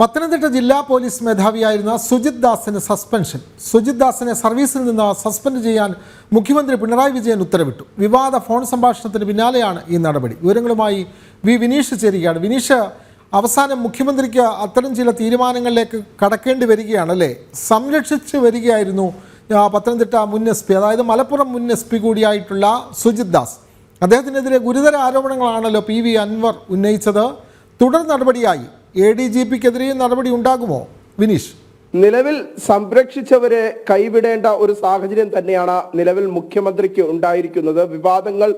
പത്തനംതിട്ട ജില്ലാ പോലീസ് മേധാവിയായിരുന്ന സുജിത് ദാസിന് സസ്പെൻഷൻ. സുജിത് ദാസിനെ സർവീസിൽ നിന്ന് സസ്പെൻഡ് ചെയ്യാൻ മുഖ്യമന്ത്രി പിണറായി വിജയൻ ഉത്തരവിട്ടു. വിവാദ ഫോൺ സംഭാഷണത്തിന് പിന്നാലെയാണ് ഈ നടപടി. വിവരങ്ങളുമായി വി വിനീഷ് ചേരുകയാണ്. വിനീഷ് അവസാനം മുഖ്യമന്ത്രിക്ക് അത്തരം ചില തീരുമാനങ്ങളിലേക്ക് കടക്കേണ്ടി വരികയാണ് അല്ലേ? സംരക്ഷിച്ച് വരികയായിരുന്നു പത്തനംതിട്ട മുൻ എസ് പി അതായത് മലപ്പുറം മുൻ എസ് പി കൂടിയായിട്ടുള്ള സുജിത് ദാസ്. അദ്ദേഹത്തിനെതിരെ ഗുരുതര ആരോപണങ്ങളാണല്ലോ പി വി അൻവർ ഉന്നയിച്ചത്. തുടർ നടപടിയായി. എ ഡി ജി പിക്കെതിരെയും നടപടി ഉണ്ടാകുമോ? വിനീഷ്. നിലവിൽ സംരക്ഷിച്ചവരെ കൈവിടേണ്ട ഒരു സാഹചര്യം തന്നെയാണ് നിലവിൽ മുഖ്യമന്ത്രിക്ക് ഉണ്ടായിരിക്കുന്നത്. വിവാദങ്ങൾ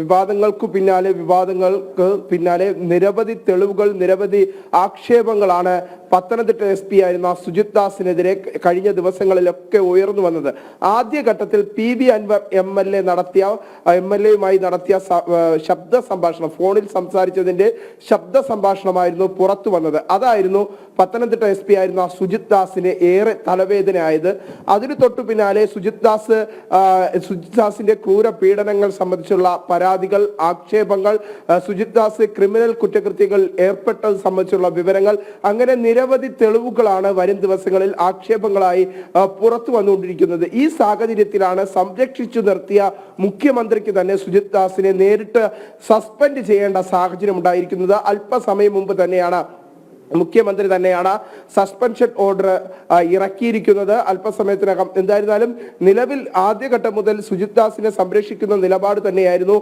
വിവാദങ്ങൾക്കു പിന്നാലെ വിവാദങ്ങൾക്ക് പിന്നാലെ നിരവധി തെളിവുകൾ നിരവധി ആക്ഷേപങ്ങളാണ് പത്തനംതിട്ട എസ് പി ആയിരുന്ന സുജിത് ദാസിനെതിരെ കഴിഞ്ഞ ദിവസങ്ങളിലൊക്കെ ഉയർന്നു വന്നത്. ആദ്യഘട്ടത്തിൽ P B Anvar M L A നടത്തിയ എം എൽ എയുമായി നടത്തിയ ശബ്ദ സംഭാഷണം ഫോണിൽ സംസാരിച്ചതിന്റെ ശബ്ദ സംഭാഷണമായിരുന്നു പുറത്തു വന്നത്. അതായിരുന്നു പത്തനംതിട്ട എസ് പി ആയിരുന്ന സുജിത് ദാസിന് ഏറെ തലവേദനയായത്. അതിന് തൊട്ടു പിന്നാലെ സുജിത് ദാസ് സുജിത് ദാസിന്റെ ക്രൂര പീഡനങ്ങൾ സംബന്ധിച്ചുള്ള പരാതികൾ ആക്ഷേപങ്ങൾ സുജിത് ദാസ് ക്രിമിനൽ കുറ്റകൃത്യങ്ങൾ ഏർപ്പെട്ടത് സംബന്ധിച്ചുള്ള വിവരങ്ങൾ അങ്ങനെ നിരവധി തെളിവുകളാണ് വരും ദിവസങ്ങളിൽ ആക്ഷേപങ്ങളായി പുറത്തു വന്നുകൊണ്ടിരിക്കുന്നത്. ഈ സാഹചര്യത്തിലാണ് സംരക്ഷിച്ചു നിർത്തിയ മുഖ്യമന്ത്രിക്ക് തന്നെ സുജിത് ദാസിനെ നേരിട്ട് സസ്പെൻഡ് ചെയ്യേണ്ട സാഹചര്യം ഉണ്ടായിരിക്കുന്നത് അല്പസമയം മുമ്പ് തന്നെയാണ് മുഖ്യമന്ത്രി തന്നെയാണ് സസ്പെൻഷൻ ഓർഡർ ഇറക്കിയിരിക്കുന്നത്. അല്പസമയത്തിനകം എന്തായിരുന്നാലും നിലവിൽ ആദ്യഘട്ടം മുതൽ സുജിത് ദാസിനെ സംരക്ഷിക്കുന്ന നിലപാട് തന്നെയായിരുന്നു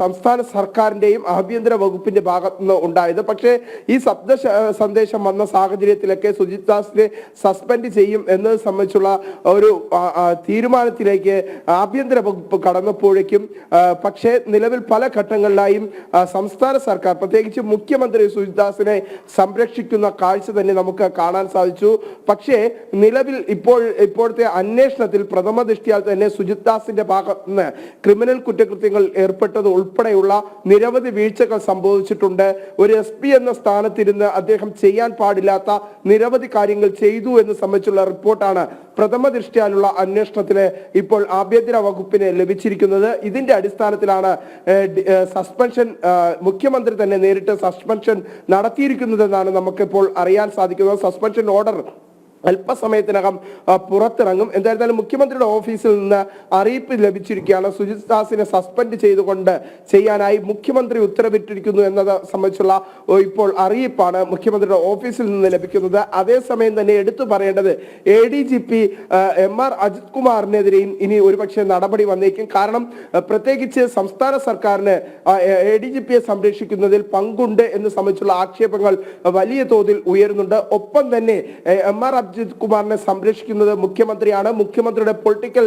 സംസ്ഥാന സർക്കാരിന്റെയും ആഭ്യന്തര വകുപ്പിന്റെ ഭാഗത്തു നിന്ന് ഉണ്ടായത്. പക്ഷേ ഈ ശബ്ദ സന്ദേശം വന്ന സാഹചര്യത്തിലൊക്കെ സുജിത് ദാസിനെ സസ്പെൻഡ് ചെയ്യും എന്നത് സംബന്ധിച്ചുള്ള ഒരു തീരുമാനത്തിലേക്ക് ആഭ്യന്തര വകുപ്പ് കടന്നപ്പോഴേക്കും പക്ഷേ നിലവിൽ പല ഘട്ടങ്ങളിലായും സംസ്ഥാന സർക്കാർ പ്രത്യേകിച്ച് മുഖ്യമന്ത്രി സുജിത് ദാസിനെ സംരക്ഷിക്കുന്ന കാഴ്ച തന്നെ നമുക്ക് കാണാൻ സാധിച്ചു. പക്ഷേ നിലവിൽ ഇപ്പോൾ ഇപ്പോഴത്തെ അന്വേഷണത്തിൽ പ്രഥമ ദൃഷ്ടിയാൽ തന്നെ സുജിത് ദാസിന്റെ ഭാഗത്ത് നിന്ന് ക്രിമിനൽ കുറ്റകൃത്യങ്ങൾ ഏർപ്പെട്ടത് ഉൾപ്പെടെയുള്ള നിരവധി വീഴ്ചകൾ സംഭവിച്ചിട്ടുണ്ട്. ഒരു എസ് പി എന്ന സ്ഥാനത്തിരുന്ന് അദ്ദേഹം ചെയ്യാൻ പാടില്ലാത്ത നിരവധി കാര്യങ്ങൾ ചെയ്തു എന്ന് സംബന്ധിച്ചുള്ള റിപ്പോർട്ടാണ് പ്രഥമ ദൃഷ്ടിയാലുള്ള അന്വേഷണത്തിന് ഇപ്പോൾ ആഭ്യന്തര വകുപ്പിന് ലഭിച്ചിരിക്കുന്നത്. ഇതിന്റെ അടിസ്ഥാനത്തിലാണ് സസ്പെൻഷൻ മുഖ്യമന്ത്രി തന്നെ നേരിട്ട് സസ്പെൻഷൻ നടത്തിയിരിക്കുന്നതെന്നാണ് നമുക്കിപ്പോൾ അറിയാൻ സാധിക്കുന്നത് സസ്പെൻഷൻ ഓർഡർ അല്പസമയത്തിനകം പുറത്തിറങ്ങും. എന്തായിരുന്നാലും മുഖ്യമന്ത്രിയുടെ ഓഫീസിൽ നിന്ന് അറിയിപ്പ് ലഭിച്ചിരിക്കുകയാണ്. സുജിത് ദാസിനെ സസ്പെൻഡ് ചെയ്തുകൊണ്ട് ചെയ്യാനായി മുഖ്യമന്ത്രി ഉത്തരവിട്ടിരിക്കുന്നു എന്നത് സംബന്ധിച്ചുള്ള ഇപ്പോൾ അറിയിപ്പാണ് മുഖ്യമന്ത്രിയുടെ ഓഫീസിൽ നിന്ന് ലഭിക്കുന്നത്. അതേസമയം തന്നെ എടുത്തു പറയേണ്ടത് A D G P M R Ajith കുമാറിനെതിരെയും ഇനി ഒരുപക്ഷെ നടപടി വന്നേക്കും. കാരണം പ്രത്യേകിച്ച് സംസ്ഥാന സർക്കാരിന് എ ഡി ജി പിയെ സംരക്ഷിക്കുന്നതിൽ പങ്കുണ്ട് എന്ന് സംബന്ധിച്ചുള്ള ആക്ഷേപങ്ങൾ വലിയ തോതിൽ ഉയരുന്നുണ്ട്. ഒപ്പം തന്നെ എം ആർ അജിത് കുമാറിനെ സംരക്ഷിക്കുന്നത് മുഖ്യമന്ത്രിയാണ്. മുഖ്യമന്ത്രിയുടെ പൊളിറ്റിക്കൽ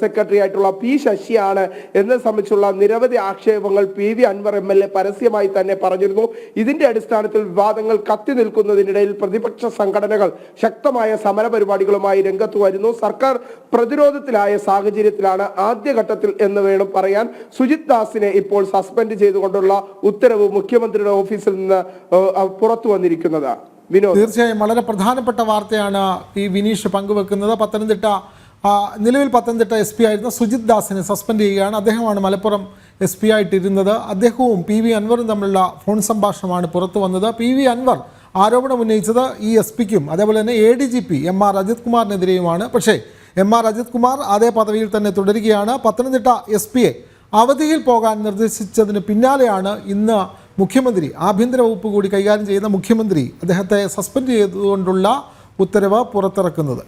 സെക്രട്ടറി ആയിട്ടുള്ള പി ശശിയാണ്. എന്നെ സംബന്ധിച്ചുള്ള നിരവധി ആക്ഷേപങ്ങൾ P V Anvar M L A പരസ്യമായി തന്നെ പറഞ്ഞിരുന്നു. ഇതിന്റെ അടിസ്ഥാനത്തിൽ വിവാദങ്ങൾ കത്തി നിൽക്കുന്നതിനിടയിൽ പ്രതിപക്ഷ സംഘടനകൾ ശക്തമായ സമര പരിപാടികളുമായി രംഗത്ത് വരുന്നു. സർക്കാർ പ്രതിരോധത്തിലായ സാഹചര്യത്തിലാണ് ആദ്യഘട്ടത്തിൽ എന്ന് വേണം പറയാൻ. സുജിത് ദാസിനെ ഇപ്പോൾ സസ്പെൻഡ് ചെയ്തുകൊണ്ടുള്ള ഉത്തരവ് മുഖ്യമന്ത്രിയുടെ ഓഫീസിൽ നിന്ന് പുറത്തു വന്നിരിക്കുന്നത്. തീർച്ചയായും വളരെ പ്രധാനപ്പെട്ട വാർത്തയാണ് ഈ വിനീഷ് പങ്കുവെക്കുന്നത്. പത്തനംതിട്ട നിലവിൽ പത്തനംതിട്ട എസ് പി ആയിരുന്ന സുജിത് ദാസിനെ സസ്പെൻഡ് ചെയ്യുകയാണ്. അദ്ദേഹമാണ് മലപ്പുറം എസ് പി ആയിട്ടിരുന്നത്. അദ്ദേഹവും പി വി അൻവറും തമ്മിലുള്ള ഫോൺ സംഭാഷണമാണ് പുറത്തു വന്നത്. പി വി അൻവർ ആരോപണം ഉന്നയിച്ചത് ഈ എസ് പിക്കും അതേപോലെ തന്നെ A D G P M R Ajith കുമാറിനെതിരെയുമാണ്. പക്ഷേ എം ആർ അജിത് കുമാർ അതേ പദവിയിൽ തന്നെ തുടരുകയാണ്. പത്തനംതിട്ട എസ് പിയെ അവധിയിൽ പോകാൻ നിർദ്ദേശിച്ചതിന് പിന്നാലെയാണ് ഇന്ന് മുഖ്യമന്ത്രി ആഭ്യന്തര വകുപ്പ് കൂടി കൈകാര്യം ചെയ്യുന്ന മുഖ്യമന്ത്രി അദ്ദേഹത്തെ സസ്പെൻഡ് ചെയ്തുകൊണ്ടുള്ള ഉത്തരവ് പുറത്തിറക്കുന്നത്.